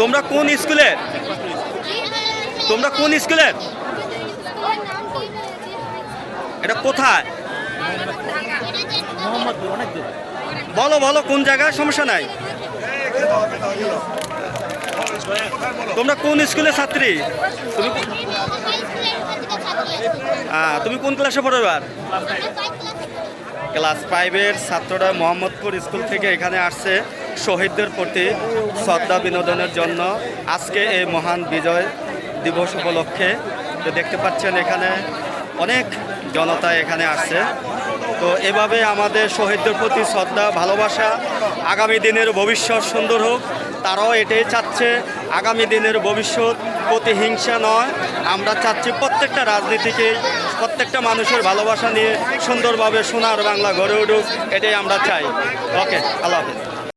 তোমরা কোন স্কুলের তোমরা কোন স্কুলের এটা কোথায়? বলো বলো কোন জায়গায়? সমস্যা নাই। তোমরা কোন স্কুলের ছাত্রী? তুমি হ্যাঁ তুমি কোন ক্লাসে পড়ো এবার? ক্লাস ফাইভের ছাত্ররা মোহাম্মদপুর স্কুল থেকে এখানে আসছে। শহীদদের প্রতি শ্রদ্ধা বিনোদনের জন্য আজকে এই মহান বিজয় দিবস উপলক্ষে তো দেখতে পাচ্ছেন এখানে অনেক জনতা এখানে আসছে। তো এভাবে আমাদের শহীদদের প্রতি শ্রদ্ধা, ভালোবাসা আগামী দিনের ভবিষ্যৎ সুন্দর হোক, তারাও এটাই চাচ্ছে। আগামী দিনের ভবিষ্যৎ প্রতিহিংসা নয়, আমরা চাচ্ছি প্রত্যেকটা রাজনীতিকে, প্রত্যেকটা মানুষের ভালোবাসা নিয়ে সুন্দরভাবে সোনার বাংলা গড়ে উঠুক, এটাই আমরা চাই। ওকে, আল্লাহ হাফিজ।